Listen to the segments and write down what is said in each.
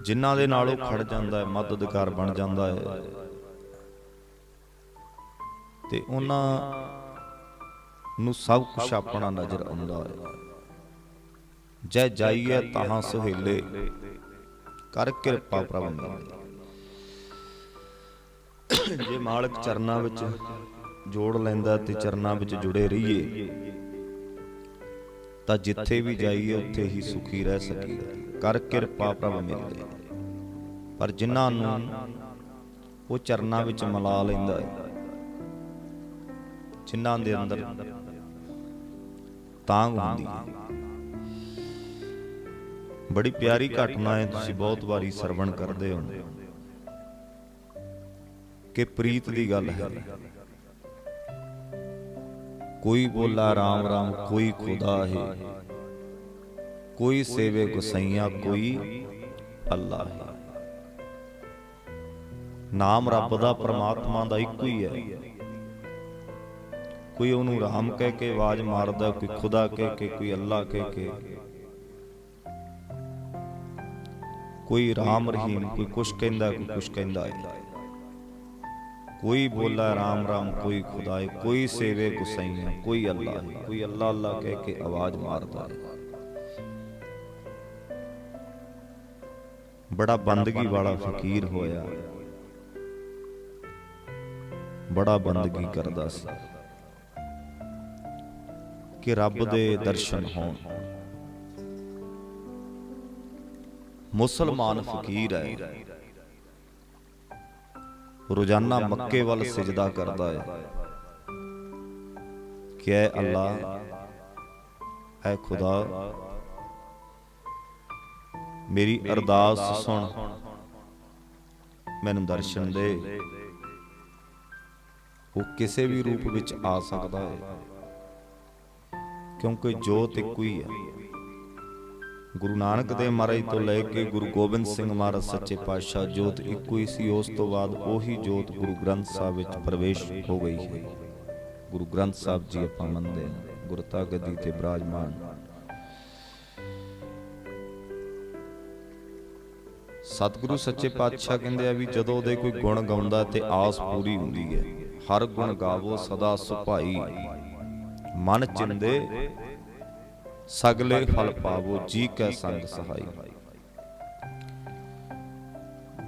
ਜਿਨ੍ਹਾਂ ਦੇ ਨਾਲ ਉਹ ਖੜ ਜਾਂਦਾ ਹੈ ਮਦਦਗਾਰ ਬਣ ਜਾਂਦਾ ਹੈ। ਤੇ ਉਹਨਾਂ ਨੂੰ ਸਭ ਕੁਝ ਆਪਣਾ ਨਜ਼ਰ ਆਉਂਦਾ ਹੈ। ਜੈ ਜਾਈਏ ਤਹਾਂ ਸੁਹੇਲੇ। ਕਰ ਕਿਰਪਾ ਪ੍ਰਭ ਮੇਰੀ ਜੇ ਮਾਲਕ ਚਰਨਾਂ ਵਿੱਚ ਜੋੜ ਲੈਂਦਾ ਤੇ ਚਰਨਾਂ ਵਿੱਚ ਜੁੜੇ ਰਹੀਏ। ਤਾਂ ਜਿੱਥੇ ਵੀ ਜਾਈਏ ਉੱਥੇ ਹੀ ਸੁਖੀ ਰਹਿ ਸਕੀਦਾ ਕਰ ਕਿਰਪਾ ਪ੍ਰਭ ਮਿਲਦੇ ਪਰ ਜਿਨ੍ਹਾਂ ਨੂੰ ਉਹ ਚਰਨਾਂ ਵਿੱਚ ਮਿਲਾ ਲੈਂਦਾ ਹੈ, ਜਿਨ੍ਹਾਂ ਦੇ ਅੰਦਰ ਤਾਂਗ ਹੁੰਦੀ ਹੈ। ਬੜੀ ਪਿਆਰੀ ਘਟਨਾ ਹੈ, ਤੁਸੀਂ ਬਹੁਤ ਵਾਰੀ ਸਰਵਣ ਕਰਦੇ ਹੋ। ਕਿ ਪ੍ਰੀਤ ਦੀ ਗੱਲ ਹੈ। ਕੋਈ ਬੋਲਾ ਰਾਮ ਰਾਮ, ਕੋਈ ਖੁਦਾ ਹੈ। ਕੋਈ ਸੇਵੇ ਗੁਸਈਆ ਕੋਈ ਅੱਲਾ ਹੈ। ਨਾਮ ਰੱਬ ਦਾ ਪਰਮਾਤਮਾ ਦਾ ਇੱਕੋ ਹੀ ਹੈ। ਕੋਈ ਉਹਨੂੰ ਰਾਮ ਕਹਿ ਕੇ ਆਵਾਜ਼ ਮਾਰਦਾ ਕੋਈ ਖੁਦਾ ਕਹਿ ਕੇ ਕੋਈ ਅੱਲਾ ਕਹਿ ਕੇ। ਕੋਈ ਰਾਮ ਰਹੀਮ ਕੋਈ ਕੁਛ ਕਹਿੰਦਾ ਕੋਈ ਕੁਛ ਕਹਿੰਦਾ ਹੈ। ਕੋਈ ਬੋਲਾ ਰਾਮ ਰਾਮ ਕੋਈ ਖੁਦਾ ਹੈ ਕੋਈ ਸੇਵੇ ਗੁਸਈਆ ਕੋਈ ਅੱਲਾ ਕੋਈ ਅੱਲਾ ਅੱਲਾ ਕਹਿ ਕੇ ਆਵਾਜ਼ ਮਾਰਦਾ ਹੈ। ਬੜਾ ਬੰਦਗੀ ਵਾਲਾ ਫਕੀਰ ਹੋਇਆ। ਬੜਾ ਬੰਦਗੀ ਕਰਦਾ ਸੀ। ਕਿ ਰੱਬ ਦੇ ਦਰਸ਼ਨ ਹੋਣ। ਮੁਸਲਮਾਨ ਫਕੀਰ ਹੈ। ਰੋਜ਼ਾਨਾ ਮੱਕੇ ਵੱਲ ਸਜਦਾ ਕਰਦਾ ਹੈ। ਕਿ ਐ ਅੱਲਾ ਐ ਖੁਦਾ। ਮੇਰੀ ਅਰਦਾਸ ਸੁਣ। ਮੈਨੂੰ ਦਰਸ਼ਨ ਦੇ। ਉਹ ਕਿਸੇ ਵੀ ਰੂਪ ਵਿੱਚ ਆ ਸਕਦਾ ਹੈ। ਕਿਉਂਕਿ ਜੋਤ ਇੱਕੋ ਹੀ ਹੈ। ਗੁਰੂ ਨਾਨਕ ਦੇਵ ਮਹਾਰਾਜ ਤੋਂ ਲੈ ਕੇ ਗੁਰੂ ਗੋਬਿੰਦ ਸਿੰਘ ਮਹਾਰਾਜ ਸੱਚੇ ਪਾਤਸ਼ਾਹ ਜੋਤ ਇੱਕੋ ਹੀ ਸੀ। ਉਸ ਤੋਂ ਬਾਅਦ ਉਹੀ ਜੋਤ ਗੁਰੂ ਗ੍ਰੰਥ ਸਾਹਿਬ ਵਿੱਚ ਪ੍ਰਵੇਸ਼ ਹੋ ਗਈ ਹੈ। ਗੁਰੂ ਗ੍ਰੰਥ ਸਾਹਿਬ ਜੀ ਆਪਾਂ ਮੰਨਦੇ ਹਾਂ। ਗੁਰਤਾ ਗੱਦੀ ਤੇ ਬਿਰਾਜਮਾਨ। ਸਤਿਗੁਰੂ ਸੱਚੇ ਪਾਤਸ਼ਾਹ ਕਹਿੰਦੇ ਆ ਵੀ ਜਦੋਂ ਉਹਦੇ ਕੋਈ ਗੁਣ ਗਾਉਂਦਾ ਤੇ ਆਸ ਪੂਰੀ ਹੁੰਦੀ ਹੈ। ਹਰ ਗੁਣ ਗਾਵੋ ਸਦਾ ਸੁਭਾਈ। ਮਨ ਚਿੰਦੇ, ਸਗਲੇ ਫਲ ਪਾਵੋ, ਜੀ ਕੈ ਸੰਗ ਸਹਾਈ।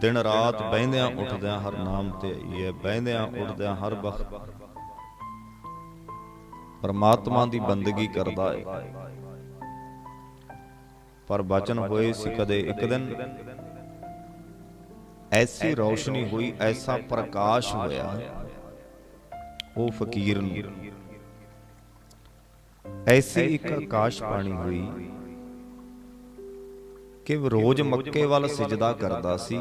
ਦਿਨ ਰਾਤ ਬਹਿੰਦਿਆਂ ਉੱਠਦਿਆਂ ਹਰ ਨਾਮ ਤੇ ਆਈਏ, ਬਹਿੰਦਿਆਂ ਉੱਠਦਿਆਂ ਹਰ ਵਕਤ ਪਰਮਾਤਮਾ ਦੀ ਬੰਦਗੀ ਕਰਦਾ ਹੈ ਪਰ ਬਚਨ ਹੋਏ ਸੀ ਕਦੇ ਇੱਕ ਦਿਨ ਐਸੀ ਰੌਸ਼ਨੀ ਹੋਈ, ਐਸਾ ਪ੍ਰਕਾਸ਼ ਹੋਇਆ। ਉਹ ਫਕੀਰ ਨੂੰ। ਐਸੀ ਇੱਕ ਆਕਾਸ਼ ਪਾਣੀ ਹੋਈ ਕਿ ਰੋਜ਼ ਮੱਕੇ ਵੱਲ ਸਜਦਾ ਕਰਦਾ ਸੀ।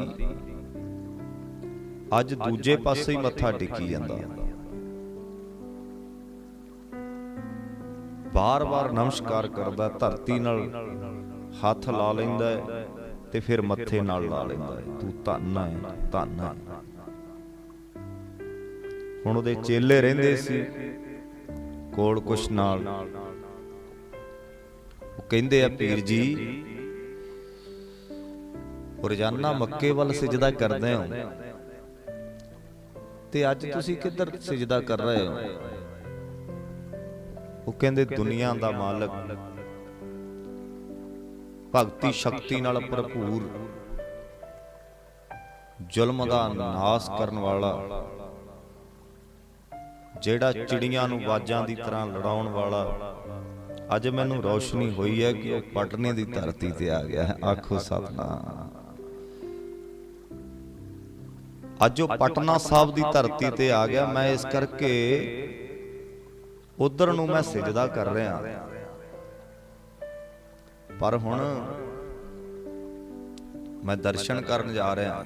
ਅੱਜ ਦੂਜੇ ਪਾਸੇ ਹੀ ਮੱਥਾ ਟੇਕੀ ਜਾਂਦਾ। ਬਾਰ-ਬਾਰ ਨਮਸਕਾਰ ਕਰਦਾ, ਧਰਤੀ ਨਾਲ ਹੱਥ ਲਾ ਲੈਂਦਾ ਹੈ। ਤੇ ਫਿਰ ਮੱਥੇ ਨਾਲ ਲਾ ਲੈਂਦਾ ਹੈ ਤੂੰ ਧੰਨ ਹੈ ਧੰਨ ਹੈ ਹੁਣ ਉਹਦੇ ਚੇਲੇ ਰਹਿੰਦੇ ਸੀ। ਕੋਲ ਕੁਛ ਨਾਲ। ਉਹ ਕਹਿੰਦੇ ਆ ਪੀਰ ਜੀ ਰੋਜ਼ਾਨਾ ਮੱਕੇ ਵੱਲ ਸਜਦਾ ਕਰਦੇ ਹੋ। ਤੇ ਅੱਜ ਤੁਸੀਂ ਕਿੱਧਰ ਸਜਦਾ ਕਰ ਰਹੇ ਹੋ? ਉਹ ਕਹਿੰਦੇ ਦੁਨੀਆ ਦਾ ਮਾਲਕ ਭਗਤੀ ਸ਼ਕਤੀ ਨਾਲ ਭਰਪੂਰ। ਜ਼ੁਲਮ ਦਾ ਨਾਸ ਕਰਨ ਵਾਲਾ, ਜਿਹੜਾ ਚਿੜੀਆਂ ਨੂੰ ਬਾਜਾਂ ਦੀ ਤਰ੍ਹਾਂ ਲੜਾਉਣ ਵਾਲਾ, ਅੱਜ ਮੈਨੂੰ ਰੌਸ਼ਨੀ ਹੋਈ ਹੈ ਕਿ ਉਹ ਪਟਨੇ ਦੀ ਧਰਤੀ ਤੇ ਆ ਗਿਆ ਹੈ। ਆਖੋ ਸਤਨਾਮ। ਅੱਜ ਉਹ ਪਟਨਾ ਸਾਹਿਬ ਦੀ ਧਰਤੀ ਤੇ ਆ ਗਿਆ। ਮੈਂ ਇਸ ਕਰਕੇ ਉਧਰ ਨੂੰ ਮੈਂ ਸਜਦਾ ਕਰ ਰਿਹਾ। ਪਰ ਹੁਣ ਮੈਂ ਦਰਸ਼ਨ ਕਰਨ ਜਾ ਰਿਹਾ।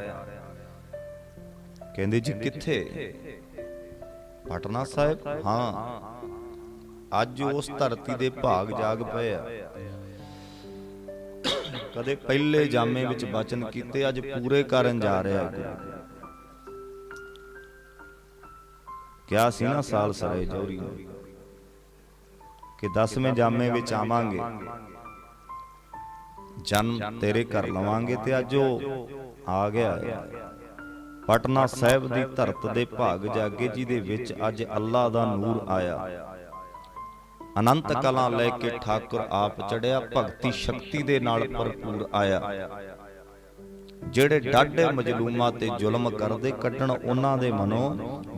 ਕਹਿੰਦੇ ਜੀ ਕਿੱਥੇ? ਪਟਨਾ ਸਾਹਿਬ? ਹਾਂ। ਅੱਜ ਉਸ ਧਰਤੀ ਦੇ ਭਾਗ ਜਾਗ ਪਏ ਆ। ਕਦੇ ਪਹਿਲੇ ਜਾਮੇ ਵਿੱਚ ਬਚਨ ਕੀਤੇ ਅੱਜ ਪੂਰੇ ਕਰਨ ਜਾ ਰਿਹਾ ਗੁਰੂ ਕਿਹਾ ਸੀ ਨਾ ਸਾਲ ਸਰੇ ਜੋਰੀ ਕਿ 10ਵੇਂ ਜਾਮੇ ਵਿੱਚ ਆਵਾਂਗੇ। ਜਨਮ ਤੇਰੇ ਘਰ ਲਵਾਂਗੇ ਤੇ ਅੱਜ ਉਹ ਆ ਗਿਆ। ਪਟਨਾ ਸਾਹਿਬ ਦੀ ਧਰਤ ਦੇ ਭਾਗ ਜਾਗੇ, ਜਿਹਦੇ ਵਿੱਚ ਅੱਜ ਅੱਲਾ ਦਾ ਨੂਰ ਆਇਆ। ਅਨੰਤ ਕਲਾ ਲੈ ਕੇ ਠਾਕੁਰ ਆਪ ਚੜਿਆ, ਭਗਤੀ ਸ਼ਕਤੀ ਦੇ ਨਾਲ ਭਰਪੂਰ ਆਇਆ। ਜਿਹੜੇ ਡਾਢੇ ਮਜਲੂਮਾਂ ਤੇ ਜ਼ੁਲਮ ਕਰਦੇ, ਕੱਢਣ ਉਹਨਾਂ ਦੇ ਮਨੋਂ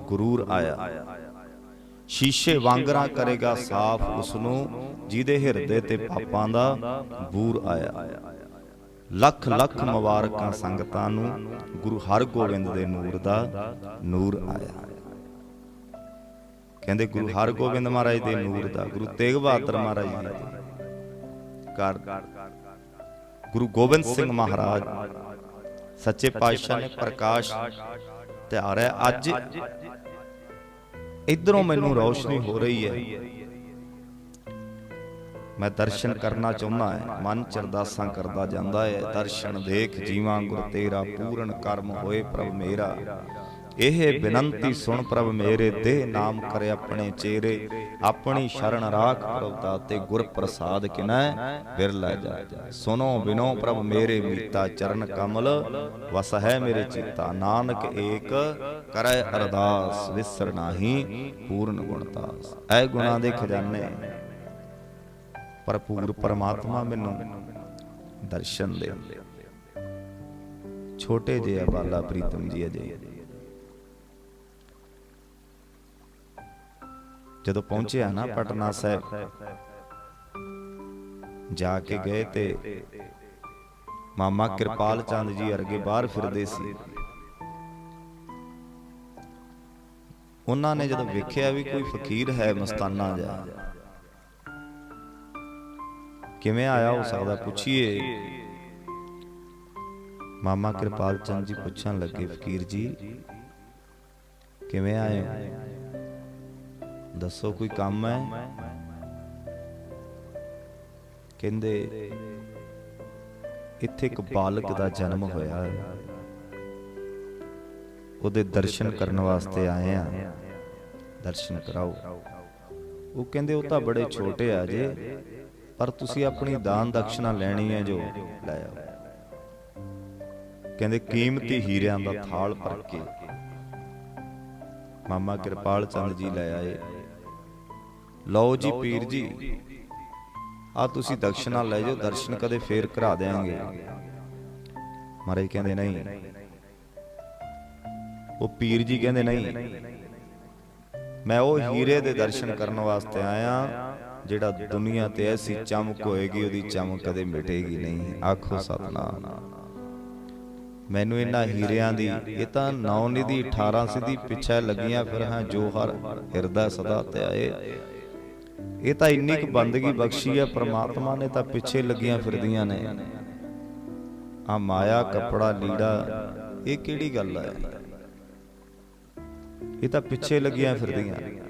ਗੁਰੂਰ ਆਇਆ। ਸ਼ੀਸ਼ੇ ਵਾਂਗਰਾ ਕਰੇਗਾ ਸਾਫ਼ ਉਸ ਨੂੰ ਜਿਹਦੇ ਹਿਰਦੇ ਤੇ ਪਾਪਾਂ ਦਾ ਬੂਰ ਆਇਆ। ਲੱਖ ਲੱਖ ਮੁਬਾਰਕਾਂ ਸੰਗਤਾਂ ਨੂੰ ਗੁਰੂ ਹਰਗੋਬਿੰਦ ਦੇ ਨੂਰ ਦਾ ਨੂਰ ਆਇਆ। ਕਹਿੰਦੇ ਗੁਰੂ ਹਰਗੋਬਿੰਦ ਮਹਾਰਾਜ ਦੇ ਨੂਰ ਦਾ, ਗੁਰੂ ਤੇਗ ਬਹਾਦਰ ਮਹਾਰਾਜ ਜੀ ਦੇ ਘਰ। ਗੁਰੂ ਗੋਬਿੰਦ ਸਿੰਘ ਮਹਾਰਾਜ ਸੱਚੇ ਪਾਤਸ਼ਾਹ ਨੇ ਪ੍ਰਕਾਸ਼ ਤਿਆਰਿਆ। ਅੱਜ ਇਧਰੋਂ ਮੈਨੂੰ ਰੌਸ਼ਨੀ ਹੋ ਰਹੀ ਹੈ। ਮੈਂ ਦਰਸ਼ਨ ਕਰਨਾ ਚਾਹੁੰਦਾ ਹਾਂ। ਮਨ ਚ ਕਰਦਾ ਜਾਂਦਾ ਹੈ। ਦਰਸ਼ਨ ਦੇਖ ਜੀਵਾਂ ਗੁਰ ਤੇਰਾ ਪੂਰਨ ਕਰਮ ਹੋਏ ਪ੍ਰਭ ਮੇਰਾ। ਇਹ ਬਿਨੰਤੀ ਸੁਣ ਪ੍ਰਭ ਮੇਰੇ, ਦੇਹ ਨਾਮ ਕਰੇ ਆਪਣੇ ਚਿਹਰੇ ਆਪਣੀ ਸ਼ਰਨ ਰਾਖ ਪ੍ਰਭ ਦਾਤੇ ਗੁਰ ਪ੍ਰਸਾਦ ਕਿਨੈ ਬਿਰਲਾ ਜਾ ਸੁਨੋ ਬਿਨੋ ਪ੍ਰਭ ਮੇਰੇ ਮੀਤਾ ਚਰਨ ਕਮਲ ਵਸ ਹੈ ਮੇਰੇ ਚਿੱਤਾ। ਨਾਨਕ ਏਕ ਕਰੈ ਅਰਦਾਸ, ਵਿਸਰ ਨਾਹੀ ਪੂਰਨ ਗੁਣਤਾਸ ਐ ਗੁਣਾ ਦੇ ਖਜ਼ਾਨੇ। ਭਰਪੂਰ ਪਰਮਾਤਮਾ ਮੈਨੂੰ ਦਰਸ਼ਨ ਦੇ। ਛੋਟੇ ਜਿਹੇ ਬਾਲਾ ਪ੍ਰੀਤਮ ਜੀ ਅਜੇ। ਜਦੋਂ ਪਹੁੰਚਿਆ ਨਾ ਪਟਨਾ ਸਾਹਿਬ, ਜਾ ਕੇ ਗਏ ਤੇ ਮਾਮਾ ਕਿਰਪਾਲ ਚੰਦ ਜੀ ਅਰਗੇ ਬਾਹਰ ਫਿਰਦੇ ਸੀ। ਉਹਨਾਂ ਨੇ ਜਦੋਂ ਵੇਖਿਆ ਵੀ ਕੋਈ ਫਕੀਰ ਹੈ ਮਸਤਾਨਾ ਜਾ ਕਿਵੇਂ ਆਇਆ ਹੋ ਸਕਦਾ? ਪੁੱਛੀਏ। ਮਾਮਾ ਕਿਰਪਾਲ ਚੰਦ ਜੀ ਪੁੱਛਣ ਲੱਗੇ ਫਕੀਰ ਜੀ। ਕਿਵੇਂ ਆਏ ਹੋ? ਦੱਸੋ ਕੋਈ ਕੰਮ ਹੈ? ਕਹਿੰਦੇ ਇੱਥੇ ਇੱਕ ਬਾਲਕ ਦਾ ਜਨਮ ਹੋਇਆ। ਹੈ ਉਹਦੇ ਦਰਸ਼ਨ ਕਰਨ ਵਾਸਤੇ ਆਏ ਆ ਦਰਸ਼ਨ ਕਰਾਓ। ਉਹ ਕਹਿੰਦੇ ਉਹ ਤਾਂ ਬੜੇ ਛੋਟੇ ਆ ਜੇ। ਪਰ ਤੁਸੀਂ ਆਪਣੀ ਦਾਨ ਦਕਸ਼ਨਾ ਲੈਣੀ ਹੈ ਜੋ ਲੈ ਆਓ। ਕਹਿੰਦੇ ਕੀਮਤੀ ਹੀਰਿਆਂ ਦਾ ਥਾਲ ਭਰ ਕੇ। ਮਾਮਾ ਕਿਰਪਾਲ ਚੰਦ ਜੀ ਲੈ ਆਏ। ਲਓ ਜੀ ਪੀਰ ਜੀ ਆ ਤੁਸੀਂ ਦਕਸ਼ਨਾ ਲੈ ਜਾਓ ਦਰਸ਼ਨ ਕਦੇ ਫੇਰ ਕਰਾ ਦੇਾਂਗੇ ਮਹਾਰਾਜ ਕਹਿੰਦੇ ਨਹੀਂ। ਉਹ ਪੀਰ ਜੀ ਕਹਿੰਦੇ ਨਹੀਂ। ਮੈਂ ਉਹ ਹੀਰੇ ਦੇ ਦਰਸ਼ਨ ਕਰਨ ਵਾਸਤੇ ਆਇਆ। ਜਿਹੜਾ ਦੁਨੀਆ ਤੇ ਐਸੀ ਚਮਕ ਹੋਏਗੀ, ਉਹਦੀ ਚਮਕ ਕਦੇ ਮਿਟੇਗੀ ਨਹੀਂ। ਆਖੋ ਸਤਨਾਮ। ਮੈਨੂੰ ਇਹਨਾਂ ਹੀਰਿਆਂ ਦੀ, ਇਹ ਤਾਂ ਨੌ ਨਿਧੀ 18 ਸਿੱਧੀ ਪਿੱਛੇ ਲੱਗੀਆਂ ਫਿਰ ਹਾਂ ਜੋ ਹਿਰਦਾ ਸਦਾ ਧਿਆਏ ਇਹ ਤਾਂ ਇੰਨੀ ਕੁ ਬੰਦਗੀ ਬਖਸ਼ੀ ਹੈ, ਪ੍ਰਮਾਤਮਾ ਨੇ ਤਾਂ ਪਿੱਛੇ ਲੱਗੀਆਂ ਫਿਰਦੀਆਂ ਨੇ। ਆ ਮਾਇਆ, ਕਪੜਾ, ਲੀੜਾ, ਇਹ ਕਿਹੜੀ ਗੱਲ ਹੈ? ਇਹ ਤਾਂ ਪਿੱਛੇ ਲੱਗੀਆਂ ਫਿਰਦੀਆਂ।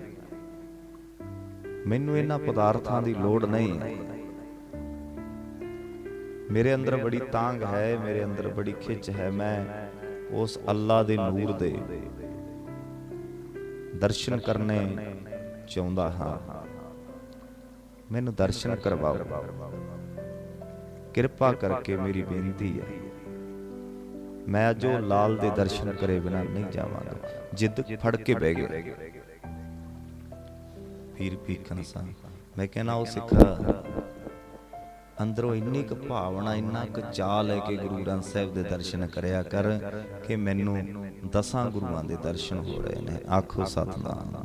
ਮੈਨੂੰ ਇਹਨਾਂ ਪਦਾਰਥਾਂ ਦੀ ਲੋੜ ਨਹੀਂ। ਮੇਰੇ ਅੰਦਰ ਬੜੀ ਤਾਂਗ ਹੈ, ਮੇਰੇ ਅੰਦਰ ਬੜੀ ਖਿੱਚ ਹੈ, ਮੈਂ ਉਸ ਅੱਲਾ ਦੇ ਨੂਰ ਦੇ ਦਰਸ਼ਨ ਕਰਨੇ ਚਾਹੁੰਦਾ ਹਾਂ। ਮੈਨੂੰ ਦਰਸ਼ਨ ਕਰਵਾਓ। ਕਿਰਪਾ ਕਰਕੇ ਮੇਰੀ ਬੇਨਤੀ ਹੈ। ਮੈਂ ਜੋ ਲਾਲ ਦੇ ਦਰਸ਼ਨ ਕਰੇ ਬਿਨਾ ਨਹੀਂ ਜਾਵਾਂਗਾ। ਜਿੱਦ ਫੜ ਕੇ ਬਹਿ ਗਿਆ। ਪੀਰ ਪੀਖਨ ਸਾਂ ਮੈਂ ਕਹਿੰਦਾ ਉਹ ਸਿੱਖਾ। ਅੰਦਰੋਂ ਇੰਨੀ ਕੁ ਭਾਵਨਾ ਇੰਨਾ ਕੁ ਚਾਹ ਲੈ ਕੇ ਗੁਰੂ ਗ੍ਰੰਥ ਸਾਹਿਬ ਦੇ ਦਰਸ਼ਨ ਕਰਿਆ ਕਰ ਕਿ ਮੈਨੂੰ ਦਸਾਂ ਗੁਰੂਆਂ ਦੇ ਦਰਸ਼ਨ ਹੋ ਰਹੇ ਨੇ। ਆਖੋ ਸਤਨਾਮ।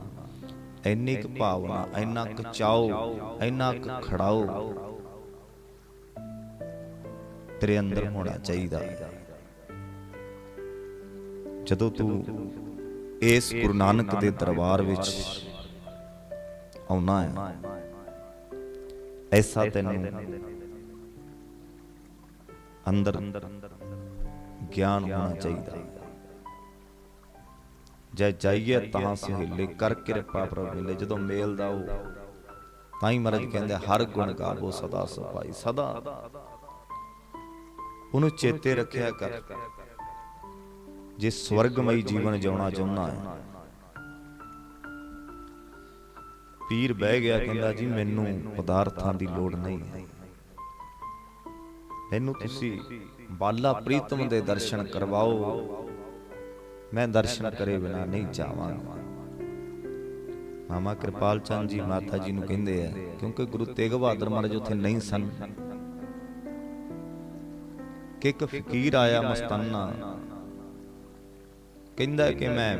ਇੰਨੀ ਕੁ ਭਾਵਨਾ ਇੰਨਾ ਕੁ ਚਾਓ ਇੰਨਾ ਕੁ ਖੜਾਓ। ਤੇਰੇ ਅੰਦਰ ਹੋਣਾ ਚਾਹੀਦਾ। ਜਦੋਂ ਤੂੰ ਇਸ ਗੁਰੂ ਨਾਨਕ ਦੇ ਦਰਬਾਰ ਵਿੱਚ ਆਉਣਾ ਹੈ। ਐਸਾ ਤੈਨੂੰ ਅੰਦਰ ਗਿਆਨ ਹੋਣਾ ਚਾਹੀਦਾ। ਜੈ ਜਾਈਏ ਤਾਂ ਸੁਹੇਲੇ ਕਰ ਕਿਰਪਾ ਪ੍ਰਭ ਮਿਲੇ ਜਦੋਂ ਮੇਲ ਦਾ ਉਹ ਤਾਂ ਹੀ ਮਹਾਰਾਜ ਕਹਿੰਦੇ ਹਰ ਗੁਣ ਗਾਵੋ ਸਦਾ ਸਫ਼ਾਈ ਸਦਾ। ਉਹਨੂੰ ਚੇਤੇ ਰੱਖਿਆ ਕਰ। ਜੇ ਸਵਰਗਮਈ ਜੀਵਨ ਜਿਉਣਾ ਚਾਹੁੰਦਾ ਹੈ ਪੀਰ ਬਹਿ ਗਿਆ, ਕਹਿੰਦਾ ਜੀ, ਮੈਨੂੰ ਪਦਾਰਥਾਂ ਦੀ ਲੋੜ ਨਹੀਂ। ਹੈ ਮੈਨੂੰ ਤੁਸੀਂ ਬਾਲਾ ਪ੍ਰੀਤਮ ਦੇ ਦਰਸ਼ਨ ਕਰਵਾਓ। ਮੈਂ ਦਰਸ਼ਨ ਕਰੇ ਬਿਨਾ ਨਹੀਂ ਜਾਵਾਂਗਾ। ਮਾਮਾ ਕਿਰਪਾਲ ਚੰਦ ਜੀ ਮਾਤਾ ਜੀ ਨੂੰ ਕਹਿੰਦੇ ਆ, ਕਿਉਂਕਿ ਗੁਰੂ ਤੇਗ ਬਹਾਦਰ ਮਹਾਰਾਜ ਉੱਥੇ ਨਹੀਂ ਸਨ। ਕਿ ਇੱਕ ਫਕੀਰ ਆਇਆ ਮਸਤਾਨਾ, ਕਹਿੰਦਾ ਕਿ ਮੈਂ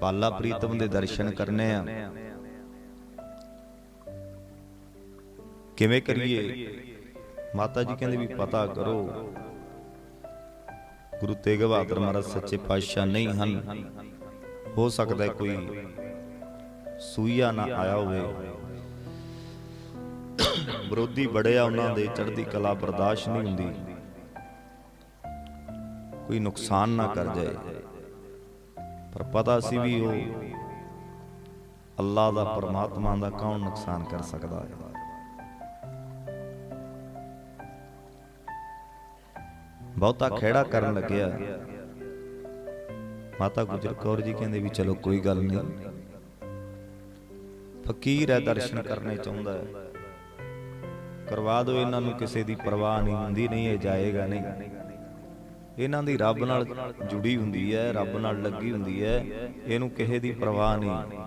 ਬਾਲਾ ਪ੍ਰੀਤਮ ਦੇ ਦਰਸ਼ਨ ਕਰਨੇ ਆ। ਕਿਵੇਂ ਕਰੀਏ? ਮਾਤਾ ਜੀ ਕਹਿੰਦੇ ਵੀ ਪਤਾ ਕਰੋ। ਗੁਰੂ ਤੇਗ ਬਹਾਦਰ ਮਹਾਰਾਜ ਸੱਚੇ ਪਾਤਸ਼ਾਹ ਨਹੀਂ ਹਨ। ਹੋ ਸਕਦਾ ਕੋਈ ਸੂਈਆ ਨਾ ਆਇਆ ਹੋਵੇ। ਵਿਰੋਧੀ ਬੜੇ ਆ ਉਹਨਾਂ ਦੇ ਚੜ੍ਹਦੀ ਕਲਾ ਬਰਦਾਸ਼ਤ ਨਹੀਂ ਹੁੰਦੀ। ਕੋਈ ਨੁਕਸਾਨ ਨਾ ਕਰ ਜਾਏ। ਪਰ ਪਤਾ ਸੀ ਵੀ ਉਹ ਅੱਲਾ ਦਾ ਪਰਮਾਤਮਾ ਦਾ ਕੌਣ ਨੁਕਸਾਨ ਕਰ ਸਕਦਾ ਹੈ। ਬਹੁਤਾ ਖੇੜਾ ਕਰਨ ਲੱਗਿਆ। ਮਾਤਾ ਗੁਜਰ ਕੌਰ ਜੀ ਕਹਿੰਦੇ ਵੀ ਚਲੋ ਕੋਈ ਗੱਲ ਨਹੀਂ। ਫਕੀਰ ਹੈ ਦਰਸ਼ਨ ਕਰਨੇ ਚਾਹੁੰਦਾ ਹੈ। ਕਰਵਾ ਦਿਓ ਇਹਨਾਂ ਨੂੰ ਕਿਸੇ ਦੀ ਪਰਵਾਹ ਨਹੀਂ ਹੁੰਦੀ ਨਹੀਂ ਇਹ ਜਾਏਗਾ ਨਹੀਂ। ਇਹਨਾਂ ਦੀ ਰੱਬ ਨਾਲ ਜੁੜੀ ਹੁੰਦੀ ਹੈ, ਰੱਬ ਨਾਲ ਲੱਗੀ ਹੁੰਦੀ ਹੈ, ਇਹਨੂੰ ਕਿਸੇ ਦੀ ਪਰਵਾਹ ਨਹੀਂ।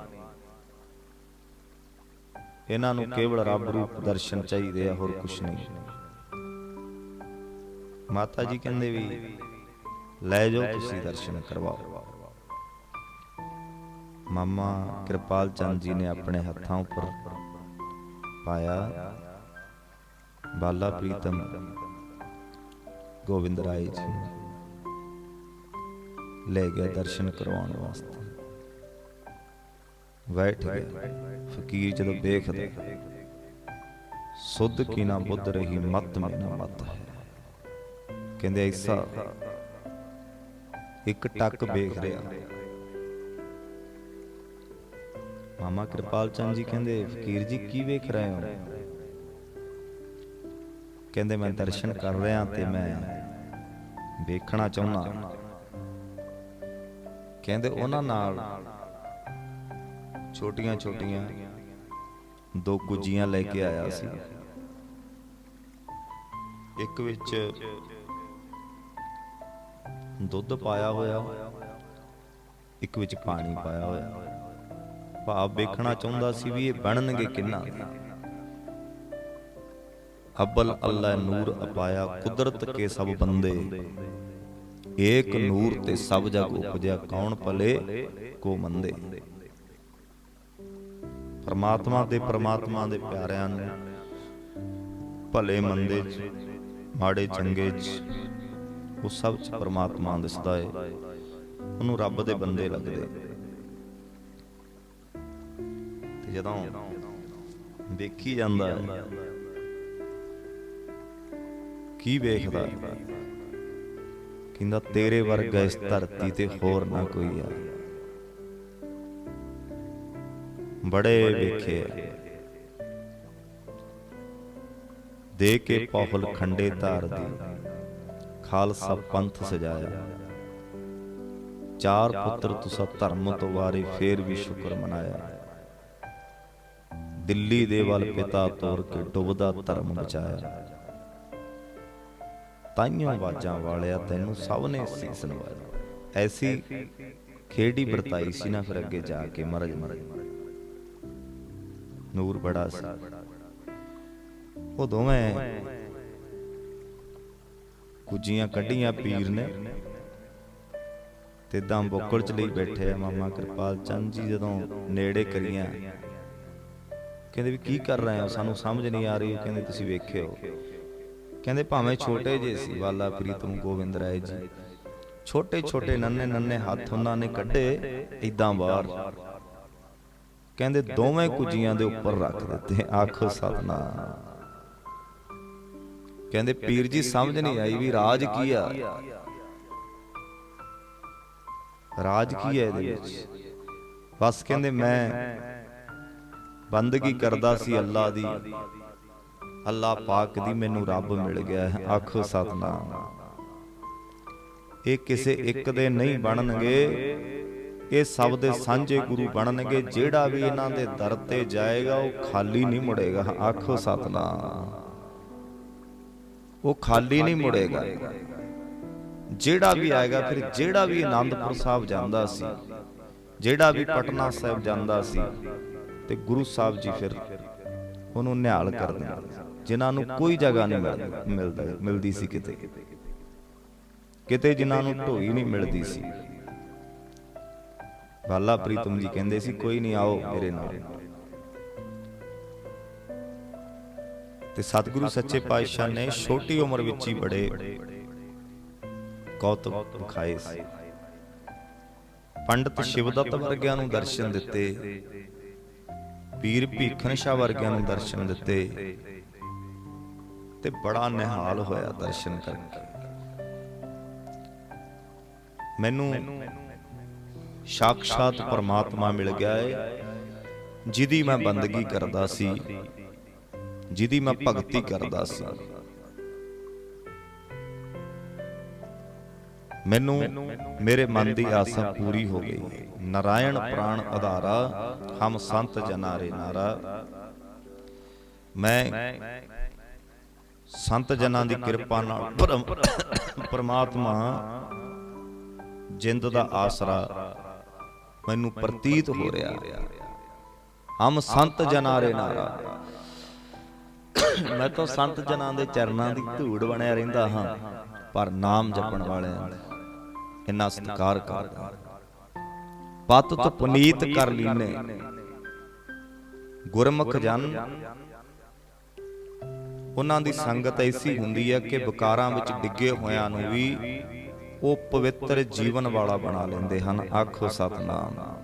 ਇਹਨਾਂ ਨੂੰ ਕੇਵਲ ਰੱਬ ਰੂਪ ਦਰਸ਼ਨ ਚਾਹੀਦੇ ਆ, ਹੋਰ ਕੁਝ ਨਹੀਂ। ਮਾਤਾ ਜੀ ਕਹਿੰਦੇ ਵੀ, ਲੈ ਜਾਓ ਤੁਸੀਂ ਦਰਸ਼ਨ ਕਰਵਾਓ। ਮਾਮਾ ਕਿਰਪਾਲ ਚੰਦ ਜੀ ਨੇ ਆਪਣੇ ਹੱਥਾਂ ਉੱਪਰ ਪਾਇਆ ਬਾਲਾ ਪ੍ਰੀਤਮ ਗੋਬਿੰਦ ਰਾਏ ਜੀ ਲੈ ਗਿਆ ਦਰਸ਼ਨ ਕਰਵਾਉਣ ਵਾਸਤੇ। ਬੈਠ ਗਿਆ। ਫਕੀਰ ਜਦੋਂ ਵੇਖਦਾ ਸੁੱਧ ਕੀ ਨਾ ਬੁੱਧ ਰਹੀ ਮਤ ਮੇਨਾ ਮਤ ਹੈ। ਕਹਿੰਦੇ, ਐਸਾ ਇੱਕ ਟੱਕ ਵੇਖ ਰਿਹਾ। ਮਾਮਾ ਕਿਰਪਾਲ ਚੰਦ ਜੀ ਕਹਿੰਦੇ, ਫਕੀਰ ਜੀ, ਕੀ ਵੇਖ ਰਹੇ ਹੋ? ਕਹਿੰਦੇ, ਮੈਂ ਦਰਸ਼ਨ ਕਰ ਰਿਹਾ ਤੇ ਮੈਂ ਵੇਖਣਾ ਚਾਹੁੰਦਾ। ਕਹਿੰਦੇ ਉਹਨਾਂ ਨਾਲ ਛੋਟੀਆਂ ਛੋਟੀਆਂ ਦੋ ਕੁਜੀਆਂ ਲੈ ਕੇ ਆਇਆ ਸੀ। ਇੱਕ ਵਿੱਚ ਦੁੱਧ ਪਾਇਆ ਹੋਇਆ ਇੱਕ ਵਿੱਚ ਪਾਣੀ ਪਾਇਆ ਹੋਇਆ। ਭਾਵ ਵੇਖਣਾ ਚਾਹੁੰਦਾ ਸੀ ਵੀ ਇਹ ਬਣਨਗੇ ਕਿੰਨਾ। ਅਬਲ ਅੱਲਾ ਨੂਰ ਅਪਾਇਆ ਕੁਦਰਤ ਕੇ ਸਭ ਬੰਦੇ। ਏਕ ਨੂਰ ਤੇ ਸਭ ਜਗ ਉਪਜਿਆ, ਕੌਣ ਭਲੇ, ਕੋ ਮੰਦੇ। ਪਰਮਾਤਮਾ ਦੇ ਪਰਮਾਤਮਾ ਦੇ ਪਿਆਰਿਆਂ ਨੂੰ, ਭਲੇ ਮੰਦੇ ਚ, ਮਾੜੇ ਚੰਗੇ ਚ, ਉਹ ਸਭ ਚ ਪਰਮਾਤਮਾ ਦਿਸਦਾ ਏ। ਉਹਨੂੰ ਰੱਬ ਦੇ ਬੰਦੇ ਲੱਗਦੇ। ਤੇ ਜਦੋਂ ਵੇਖੀ ਜਾਂਦਾ ਹੈ ਕੀ ਵੇਖਦਾ ਕਹਿੰਦਾ ਤੇਰੇ ਵਰਗਾ ਇਸ ਧਰਤੀ ਤੇ ਹੋਰ ਨਾ ਕੋਈ ਆ। ਬੜੇ ਵੇਖੇ। ਦੇ ਕੇ ਪਹੁਲ ਖੰਡੇ ਧਾਰ ਦੀ ਖਾਲਸਾ ਪੰਥ ਸਜਾਇਆ। ਚਾਰ ਪੁੱਤਰ ਤੁਸਾ ਧਰਮ ਤੋਂ ਵਾਰੇ ਫੇਰ ਵੀ ਸ਼ੁਕਰ ਮਨਾਇਆ। ਦਿੱਲੀ ਦੇ ਵੱਲ ਪਿਤਾ ਤੋਰ ਕੇ ਡੁੱਬਦਾ ਧਰਮ ਬਚਾਇਆ। ਤਾਈਆਂ ਆਵਾਜ਼ਾਂ ਵਾਲਿਆ ਤੈਨੂੰ ਸਭ ਨੇ ਸੀਸ ਨਵਾਇਆ ਐਸੀ ਖੇੜੀ ਵਰਤਾਈ ਸੀ ਨਾ ਫਿਰ ਅੱਗੇ ਜਾ ਕੇ ਮਰਜ ਮਰਜ ਨੂਰ ਬੜਾ ਸੀ। ਉਹ ਦੋਵੇਂ ਕੁਜੀਆਂ ਕੱਢੀਆਂ ਪੀਰ ਨੇ ਤੇ ਦਮ ਬੋਕਲ ਚ ਲਈ ਬੈਠੇ ਆ। ਮਾਮਾ ਕਿਰਪਾਲ ਚੰਦ ਜੀ ਜਦੋਂ ਨੇੜੇ ਕਰੀਆਂ, ਕਹਿੰਦੇ ਵੀ ਕੀ ਕਰ ਰਹੇ ਹੋ? ਸਾਨੂੰ ਸਮਝ ਨਹੀਂ ਆ ਰਹੀ। ਕਹਿੰਦੇ, ਤੁਸੀਂ ਵੇਖਿਓ ਕਹਿੰਦੇ ਭਾਵੇਂ ਛੋਟੇ ਜਿਹੇ ਸੀ ਵਾਲਾ ਪ੍ਰੀਤਮ ਗੋਬਿੰਦ ਰਾਏ ਜੀ। ਛੋਟੇ ਛੋਟੇ ਨੰਨੇ ਨੰਨੇ ਹੱਥ ਉਹਨਾਂ ਨੇ ਕੱਢੇ ਇਦਾਂ ਬਾਹਰ ਕਹਿੰਦੇ ਦੋਵੇਂ ਕੁਜੀਆਂ ਦੇ ਉੱਪਰ ਰੱਖ ਦਿੱਤੇ। ਆਖੋ ਸਤਨਾਮ। ਕਹਿੰਦੇ ਪੀਰ ਜੀ ਸਮਝ ਨਹੀਂ ਆਈ ਵੀ ਰਾਜ ਕੀ ਆ। ਰਾਜ ਕੀ ਹੈ ਇਹਦੇ ਵਿੱਚ? ਬਸ ਕਹਿੰਦੇ ਮੈਂ ਬੰਦਗੀ ਕਰਦਾ ਸੀ ਅੱਲਾ ਦੀ। ਅੱਲਾ ਪਾਕ ਦੀ ਮੈਨੂੰ ਰੱਬ ਮਿਲ ਗਿਆ ਹੈ। ਆਖੋ ਸਤਨਾਮ। ਇਹ ਕਿਸੇ ਇੱਕ ਦੇ ਨਹੀਂ ਬਣਨਗੇ। ਇਹ ਸਭ ਦੇ ਸਾਂਝੇ ਗੁਰੂ ਬਣਨਗੇ। ਜਿਹੜਾ ਵੀ ਇਹਨਾਂ ਦੇ ਦਰ ਤੇ ਜਾਏਗਾ, ਉਹ ਖਾਲੀ ਨਹੀਂ ਮੁੜੇਗਾ। ਆਖੋ ਸਤਨਾਮ। ਉਹ ਖਾਲੀ ਨਹੀਂ ਮੁੜੇਗਾ। ਜਿਹੜਾ ਵੀ ਆਏਗਾ, ਫਿਰ ਜਿਹੜਾ ਵੀ ਆਨੰਦਪੁਰ ਸਾਹਿਬ ਜਾਂਦਾ ਸੀ, ਜਿਹੜਾ ਵੀ ਪਟਨਾ ਸਾਹਿਬ ਜਾਂਦਾ ਸੀ, ਤੇ ਗੁਰੂ ਸਾਹਿਬ ਜੀ ਫਿਰ ਉਹਨੂੰ ਨਿਹਾਲ ਕਰ ਦਿੰਦੇ ਜਿਨ੍ਹਾਂ ਨੂੰ ਕੋਈ ਜਗ੍ਹਾ ਨਹੀਂ ਮਿਲਦੀ ਮਿਲਦਾ ਸੀ ਕਿਤੇ। ਕਿਤੇ। ਜਿਨ੍ਹਾਂ ਨੂੰ ਢੋਈ ਨਹੀਂ ਮਿਲਦੀ ਸੀ। ਬਾਲਾ ਪ੍ਰੀਤਮ ਜੀ ਕਹਿੰਦੇ ਸੀ ਕੋਈ ਨਹੀਂ ਆਓ ਮੇਰੇ ਨਾਲ। ਤੇ ਸਤਿਗੁਰੂ ਸੱਚੇ ਪਾਤਸ਼ਾਹ ਨੇ ਛੋਟੀ ਉਮਰ ਵਿੱਚ ਹੀ ਬੜੇ ਕੌਤਕ ਵਿਖਾਏ ਸੀ। ਪੰਡਤ ਸ਼ਿਵਦੱਤ ਵਰਗਿਆਂ ਨੂੰ ਦਰਸ਼ਨ ਦਿੱਤੇ। ਪੀਰ ਭੀਖਨ ਸ਼ਾਹ ਵਰਗਿਆਂ ਨੂੰ ਦਰਸ਼ਨ ਦਿੱਤੇ। ਤੇ ਬੜਾ ਨਿਹਾਲ ਹੋਇਆ ਦਰਸ਼ਨ ਕਰਕੇ ਮੈਨੂੰ ਸਾਖਸ਼ਾਤ ਪਰਮਾਤਮਾ ਮਿਲ ਗਿਆ ਹੈ ਜਿਹਦੀ ਮੈਂ ਬੰਦਗੀ ਕਰਦਾ ਸੀ, ਜਿਹਦੀ ਮੈਂ ਭਗਤੀ ਕਰਦਾ ਸੀ। ਮੈਨੂੰ ਮੇਰੇ ਮਨ ਦੀ ਆਸਾ ਪੂਰੀ ਹੋ ਗਈ। ਨਾਰਾਇਣ ਪ੍ਰਾਣ ਆਧਾਰਾ ਹਮ ਸੰਤ ਜਨਾਰੇ ਨਾਰਾ। ਮੈਂ ਸੰਤ ਜਨਾਂ ਦੀ ਕਿਰਪਾ ਨਾਲ ਪਰਮਾਤਮਾ ਜਿੰਦ ਦਾ ਆਸਰਾ ਮੈਨੂੰ ਪ੍ਰਤੀਤ ਹੋ ਰਿਹਾ। ਹਮ ਸੰਤ ਜਨਾਰੇ ਨਾਰਾ ਮੈਂ ਤਾਂ ਸੰਤ ਜਨਾਂ ਦੇ ਚਰਨਾਂ ਦੀ ਧੂੜ ਬਣਿਆ ਰਹਿੰਦਾ ਹਾਂ, ਪਰ ਨਾਮ ਜਪਣ ਵਾਲਿਆਂ ਇੰਨਾ ਸਤਿਕਾਰ ਕਰਦਾ ਪਤ ਤੋਂ ਪੁਨੀਤ ਕਰ ਲੀਨੇ। ਗੁਰਮੁਖ ਜਨ ਉਹਨਾਂ ਦੀ ਸੰਗਤ ਐਸੀ ਹੁੰਦੀ ਹੈ ਕਿ ਵਿਕਾਰਾਂ ਵਿੱਚ ਡਿੱਗੇ ਹੋਇਆਂ ਨੂੰ ਵੀ ਉਹ ਪਵਿੱਤਰ ਜੀਵਨ ਵਾਲਾ ਬਣਾ ਲੈਂਦੇ ਹਨ। ਆਖੋ ਸਤਨਾਮ।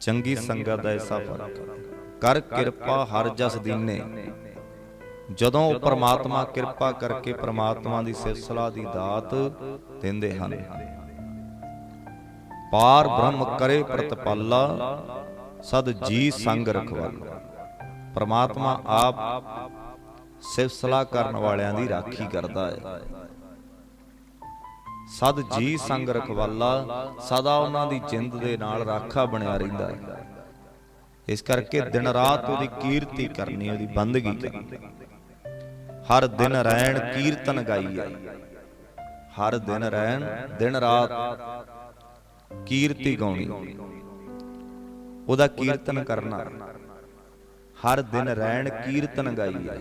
ਚੰਗੀ ਸੰਗਤ ਦਾ ਐਸਾ ਫ਼ਰਕ ਕਰ ਕਿਰਪਾ ਹਰ ਜਸ ਦੀਨੇ। ਜਦੋਂ ਉਹ ਪ੍ਰਮਾਤਮਾ ਕਿਰਪਾ ਕਰਕੇ ਪ੍ਰਮਾਤਮਾ ਦੀ ਸਿਰਸਲਾ ਦੀ ਦਾਤ ਦਿੰਦੇ ਹਨ। ਪਾਰ ਬ੍ਰਹਮ ਕਰੇ ਪ੍ਰਤਪਾਲਾ, ਸਦ ਜੀ ਸੰਗ ਰਖਵਾਲਾ। ਪ੍ਰਮਾਤਮਾ ਆਪ ਸਿਰਸਲਾ ਕਰਨ ਵਾਲਿਆਂ ਦੀ ਰਾਖੀ ਕਰਦਾ ਹੈ। ਸਦ ਜੀ ਸੰਗ ਰਖਵਾਲਾ ਸਦਾ ਉਹਨਾਂ ਦੀ ਜਿੰਦ ਦੇ ਨਾਲ ਰਾਖਾ ਬਣਿਆ ਰਹਿੰਦਾ ਹੈ। ਇਸ ਕਰਕੇ ਦਿਨ ਰਾਤ ਉਹਦੀ ਕੀਰਤੀ ਕਰਨੀ ਉਹਦੀ ਬੰਦਗੀ। ਕਰਨੀ ਹਰ ਦਿਨ ਰਹਿਣ ਕੀਰਤਨ ਗਾਈਐ ਹਰ ਦਿਨ ਰਹਿਣ ਦਿਨ ਰਾਤ ਕੀਰਤੀ ਗਾਉਣੀ। ਉਹਦਾ ਕੀਰਤਨ ਕਰਨਾ। ਹਰ ਦਿਨ ਰਹਿਣ ਕੀਰਤਨ ਗਾਈਐ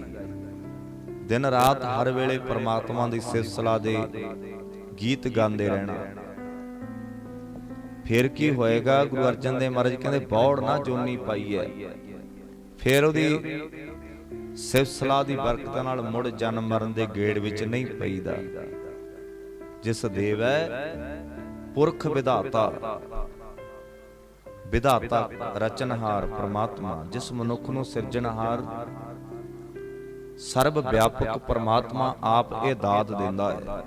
ਦਿਨ ਰਾਤ ਹਰ ਵੇਲੇ ਪਰਮਾਤਮਾ ਦੀ ਸਿਫਤਸਲਾ ਦੇ ਗੀਤ ਗਾਉਂਦੇ ਰਹਿਣਾ। ਫਿਰ ਕੀ ਹੋਏਗਾ? ਗੁਰੂ ਅਰਜਨ ਦੇਵ ਮਹਾਰਾਜ ਕਹਿੰਦੇ, ਬੌੜ ਨਾ ਜੋਨੀ ਪਾਈ ਐ ਫਿਰ ਉਹਦੀ ਸਿਫਤਸਲਾ ਦੀ ਬਰਕਤ ਨਾਲ ਮੁੜ ਜਨਮ ਮਰਨ ਦੇ ਗੇੜ ਵਿੱਚ ਨਹੀਂ ਪਈਦਾ। ਜਿਸ ਦੇਵ ਹੈ, ਪੁਰਖ ਵਿਧਾਤਾ ਵਿਧਾਤਾ ਰਚਨਹਾਰ ਪ੍ਰਮਾਤਮਾ, ਜਿਸ ਮਨੁੱਖ ਨੂੰ ਸਿਰਜਣਹਾਰ ਸਰਬ ਵਿਆਪਕ ਪਰਮਾਤਮਾ ਆਪ ਇਹ ਦਾਤ ਦਿੰਦਾ ਹੈ।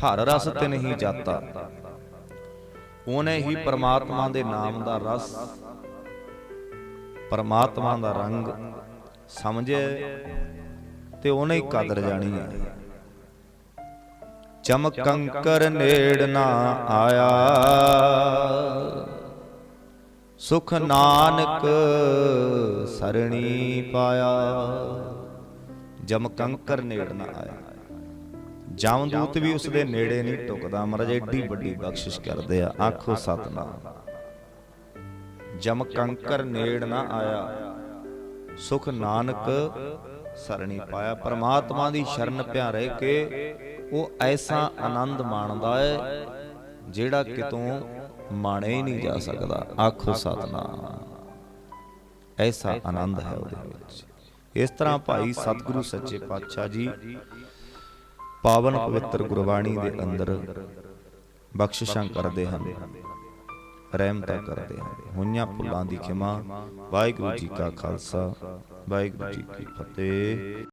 ਹਰ ਰਸ ਤੇ ਨਹੀਂ ਜਾਤਾ। ਉਹਨੇ ਹੀ ਪਰਮਾਤਮਾ ਦੇ ਨਾਮ ਦਾ ਰਸ, ਪਰਮਾਤਮਾ ਦਾ ਰੰਗ ਸਮਝੇ ਤੇ ਉਹਨੇ ਹੀ ਕਦਰ ਜਾਣੀ ਹੈ। ਚਮਕੰਕਰ ਨੇੜ ਨਾ ਆਇਆ। ਸੁਖ ਨਾਨਕ ਸਰਣੀ ਪਾਇਆ। ਜਮਕੰਕਰ ਨੇੜ ਨਾ ਆਇਆ। ਜਮਦੂਤ ਵੀ ਉਸ ਦੇ ਨੇੜੇ ਨਹੀਂ ਟੁਕਦਾ। ਮਹਾਰਾਜ ਏਡੀ ਵੱਡੀ ਬਖਸ਼ਿਸ਼ ਕਰਦੇ ਆ। ਆਖੋ ਸਤਨਾਮ। ਜਮਕੰਕਰ ਨੇੜ ਨਾ ਆਇਆ। ਸੁਖ ਨਾਨਕ ਸਰਣੀ ਪਾਇਆ। ਪਰਮਾਤਮਾ ਦੀ ਸ਼ਰਨ ਪਿਆ ਰਹਿ ਕੇ ਉਹ ਐਸਾ ਆਨੰਦ ਮਾਣਦਾ ਹੈ ਜਿਹੜਾ ਕਿਤੋਂ ਮਾਣੇ ਹੀ ਨਹੀਂ ਜਾ ਸਕਦਾ। ਆਖੋ ਸਤਨਾਮ। ਐਸਾ ਆਨੰਦ ਹੈ ਉਹਦੇ ਵਿੱਚ। ਇਸ ਤਰ੍ਹਾਂ ਭਾਈ ਸਤਿਗੁਰੂ ਸੱਚੇ ਪਾਤਸ਼ਾਹ ਜੀ ਪਾਵਨ ਪਵਿੱਤਰ ਗੁਰਬਾਣੀ ਦੇ ਅੰਦਰ ਬਖਸ਼ਿਸ਼ਾਂ ਕਰਦੇ ਹਨ। ਰਹਿਮਤਾਂ ਕਰਦੇ ਹਨ। ਹੋਈਆਂ ਭੁੱਲਾਂ ਦੀ ਖਿਮਾ। ਵਾਹਿਗੁਰੂ ਜੀ ਕਾ ਖਾਲਸਾ। ਵਾਹਿਗੁਰੂ ਜੀ ਕੀ ਫਤਿਹ।